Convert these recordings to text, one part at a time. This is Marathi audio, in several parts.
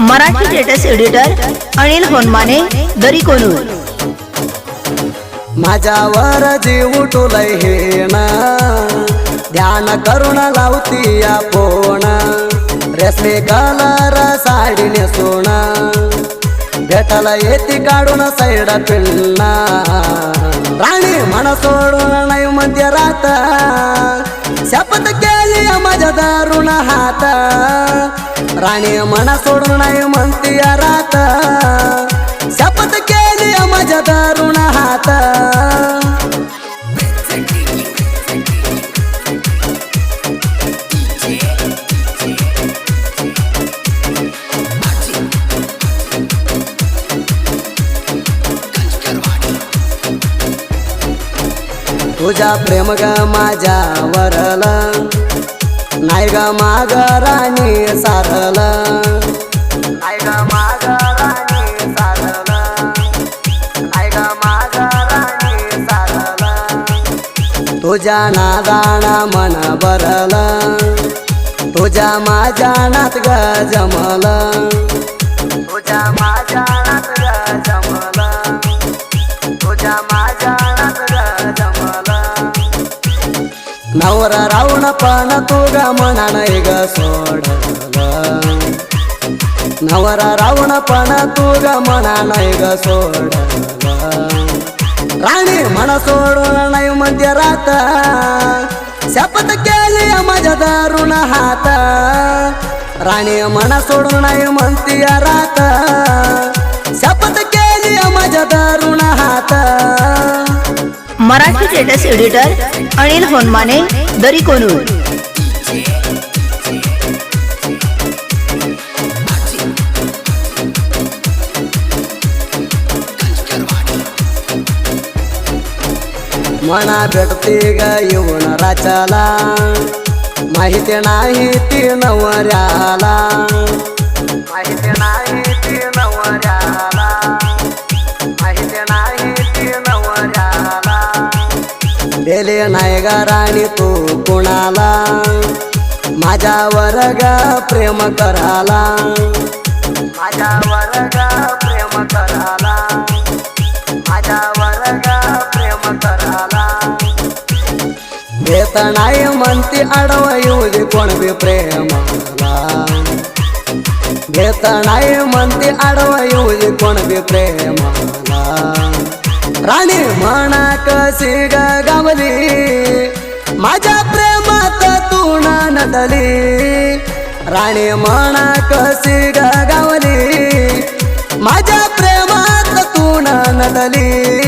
मराठी लेटेस्ट एडिटर अनिल होनमाने दरी कोनूर माझ्यावर जीव उठुलय हे ना. ध्यान करून लावती या फोन. रेसले कलर साडी नेसून भेटाला येते काढून सैड पिल्ला. राणी मन सोडून नाही मध्य राहत शपथ केली माझ्या दारुण हात राणी मन सोडून नाही म्हणती या रात शपथ केली माझ्या तुझ्या प्रेम ग माझ्या वरल नाही ग माग राणी सारल. नाही ग माग राणी सारल. नाही ग माग राणी सारल. तुझ्या नादाना मन बरल. तुझ्या माझ्या नात ग जमल. तुझ्या माझ्या नवरा रावण पण तू ग म्हणा नाही ग सोडल नवरा रावण पण तू ग म्हणा नाही ग सोडल राणी मन सोडून नाही मध्ये राहत शपथ केली माझ्या स्टेटस एडिटर अनिल होनमाने दरी कोनूर मना भेटते ग येऊन राचाला माहिती नाही ती नवऱ्याला. दिले नाही ग राणी तू कुणाला माझ्यावर ग प्रेम कराला माझ्यावर ग प्रेम कराला माझ्यावर ग प्रेम कराला येत नाही म्हणती आडवा येऊ दे कोण बी प्रेमाला घेत नाही म्हणते आडवा येऊ दे कोण बी प्रेमाला राणी म्हणा कशी गावली. माझ्या प्रेमात तू नदली. राणी म्हणा कशी गावली. माझ्या प्रेमात तू नदली.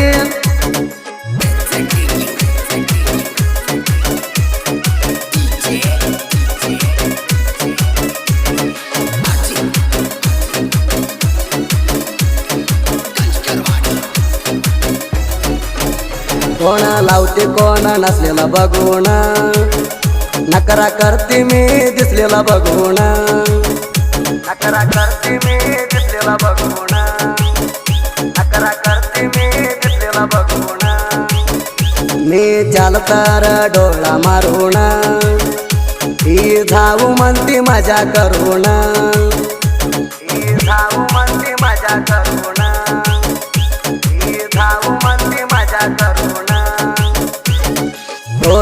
लावते कोण नसलेला बघून. नकरा करते मी दिसलेला बघून. नकरा करते मी दिसलेला बघून. नकरा करते मी दिसलेला बघून. मी चालतार डोळा मारून. ही धावू म्हणते माझ्या करून. ही धावू म्हणते माझ्या करून.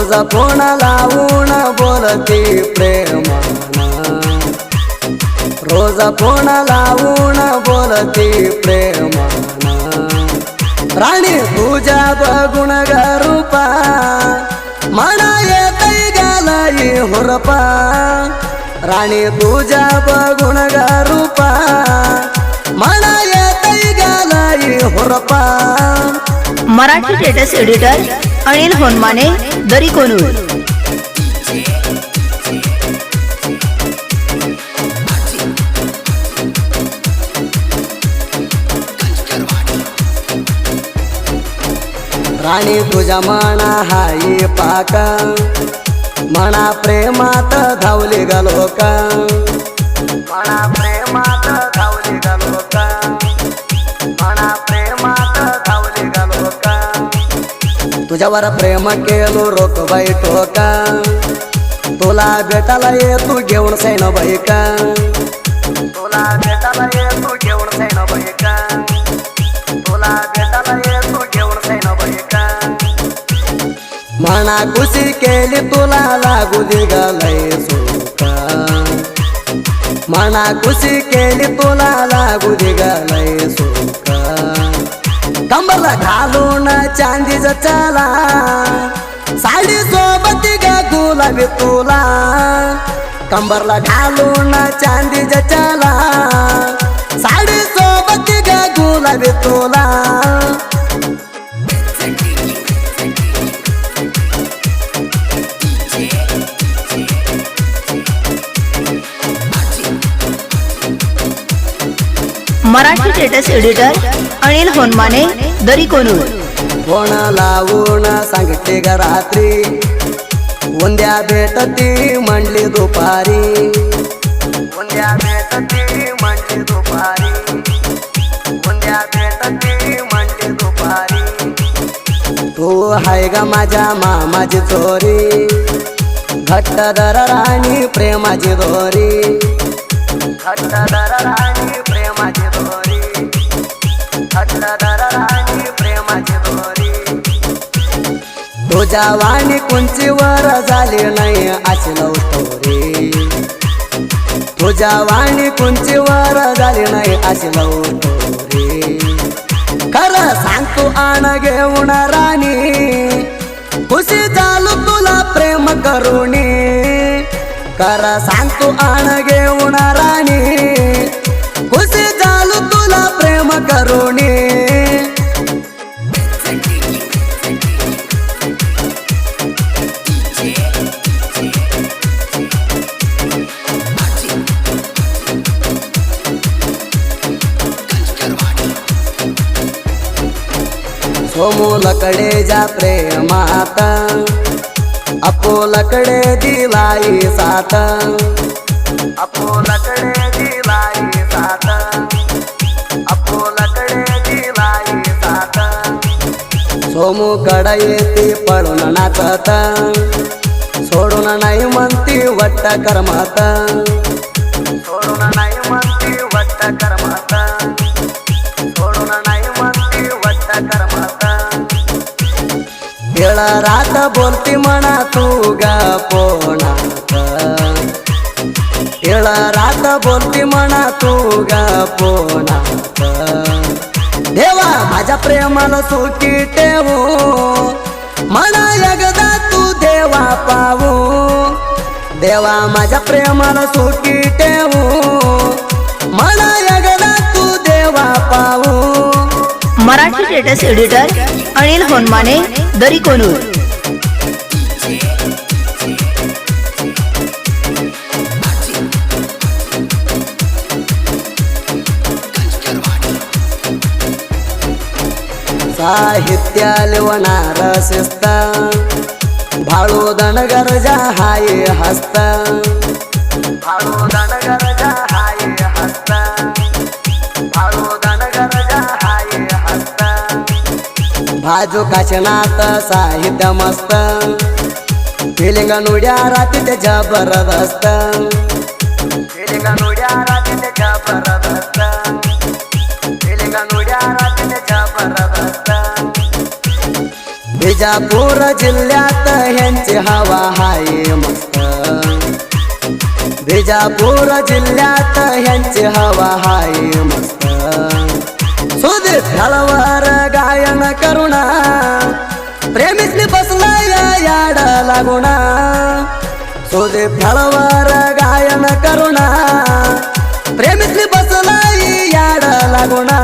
रोज फोन लावून बोलती प्रेमान रोज फोन लावून बोलती प्रेमान राणी तुझ्या बघून गरुपा म्हणा येतई गालाई हुरपा राणी तुझ्या बघून गरुपा म्हणा येतई गालाई हुरपा मराठी स्टेटस एडिटर अनिल होनमाने दरिकोनूर राणी तुझ्या मना हाई पाका. मना प्रेमात धावली का तुझ्यावर प्रेम केलो रोक बाई टोका तुला भेटायला ये तू घेऊन सैन बाई का तुला भेटायला येतो घेऊन सैन बहिका तुला भेटायला येतो घेऊन सैन बहिका म्हणा खुशी केली तुला लागू दे गलय सुका म्हणा खुशी केली तुला लागू दे गलय सुका कंबरला घालून चांदीच चला. साडी सोबत ग गुलाबी तुला कंबरला घालून चांदीच चला. साडी सोबत ग गुलाबी तुला Marathi status editor Anil Honmane Dari Konur phone लावून सांगते ग रात्री. उंद्या भेटती म्हणली दुपारी. उंद्या भेटती म्हणली दुपारी. उंद्या भेटती म्हणली दुपारी. तू हाय ग माझ्या मामाची चोरी. घट्ट दर राणी प्रेमाची दोरी. घट्ट दर राणी तुझ्या वाणी कुंचीवर झाली नाही अशी लवटोरी तुझ्या वाणी कुंचीवर झाली नाही अशी लवटोरी खरं सांगतो आण घेऊन राणी. खुशी झालो तुला प्रेम करुणी. खरं सांगतो आण घेऊन राणी. खुशी झालो तुला प्रेम करुणी. सोमूलकडे जा प्रेमात. अपोलकडे दिलाई सात अपोलकडे दिलाई सात अपोलकडे दिलाई सात सोमूकडे येते पळून नाचत. सोडून नाही म्हणती वट्ट करमात. सोडून नाही म्हणती वट्ट करमात. वेळ रात बोलती म्हणा तू ग पोणात वेळ रात बोलती म्हणा तू ग पोणात देवा माझ्या प्रेमाला सुखी ठेवू म्हणा एकदा तू देवा पावू देवा माझ्या प्रेमाला सुखी ठेवू म्हणा एकदा तू देवा पावू मराठी स्टेटस एडिटर अनिल होनमाने दरिकोनूर साहित्य लिवणार शिस्त भाळू दणगरजा हाय हस्त. भाळू दणगरजा भाजू काशनात साहित्य मस्त फिलिंग नुड्या राती ते जबरदस्त फिलिंग नुड्या राती ते जबरदस्त फिलिंग नुड्या राती ते जबरदस्त बिजापूर जिल्ह्यात ह्यांची हवा हाय मस्त बिजापूर जिल्ह्यात ह्यांची हवा हाय मस्त सुदीप हळवर गायन करुणा वैसली बसला याड लागुणा सोदे फळवार गायन करुणा प्रेमिसली बसला याड लागुणा